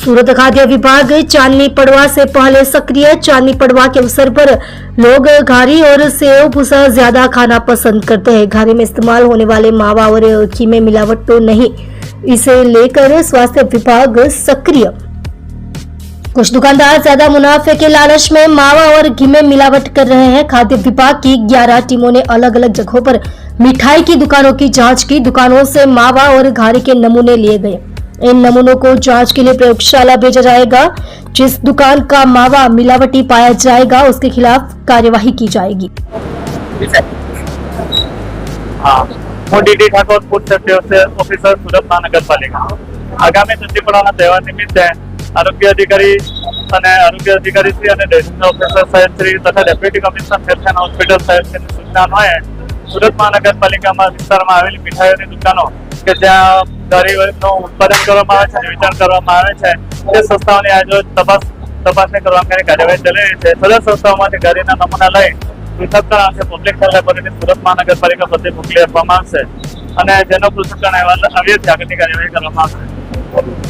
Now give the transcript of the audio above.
सूरत खाद्य विभाग चांदनी पड़वा से पहले सक्रिय चांदनी पड़वा के अवसर पर लोग घारी और सेव भूसा ज़्यादा खाना पसंद करते हैं। घारी में इस्तेमाल होने वाले मावा और घी में मिलावट तो नहीं। इसे लेकर स्वास्थ्य विभाग सक्रिय। कुछ दुकानदार ज़्यादा मुनाफे के लालच में मावा और घी में मिलावट कर रहे हैं। खाद्य विभाग की 11 टीमों ने अलग अलग जगहों पर मिठाई की दुकानों की जाँच की। दुकानों से मावा और घारी के नमूने लिए गए। इन नमूनों को जांच के लिए प्रयोगशाला भेजा जाएगा जिस दुकान का मावा मिलावटी पाया जाएगा उसके खिलाफ कार्यवाही की जाएगी હા હું D D Thakor food safety officer Surat મહાનગરપાલિકા આગામી ચંદીપડાના તહેવાર નિમિત્તે આરોગ્ય અધિકારી અને આરોગ્ય અધિકારી શ્રી અને રેસિડન્ટ ઓફિસર સાહેબ શ્રી તથા deputy commissioner health and hospital સાહેબ શ્રીની સૂચના અન્વયે સુરત મહાનગરપાલિકામાં વિસ્તારમાં આવેલી મીઠાઈઓની દુકાનો કે જ્યાં ગરીબનું ઉત્પાદન કરવામાં આવે છે અને વિતરણ કરવામાં આવે છે. તે સંસ્થાઓની આજે તપાસ તપાસણી કરવા અંગેની કાર્યવાહી ચાલી રહી છે. બધા સંસ્થાઓમાંથી ગાડીના નમૂના લઈ પૃથ્થકરણ અંગે પબ્લિક હેલ્થ લેબોરેટરી સુરત મહાનગરપાલિકા પ્રત્યે મોકલી આપવામાં આવશે. અને જેનો પૃથ્થકરણ અહેવાલ આવ્યો છે, આગળની કાર્યવાહી કરવામાં આવશે.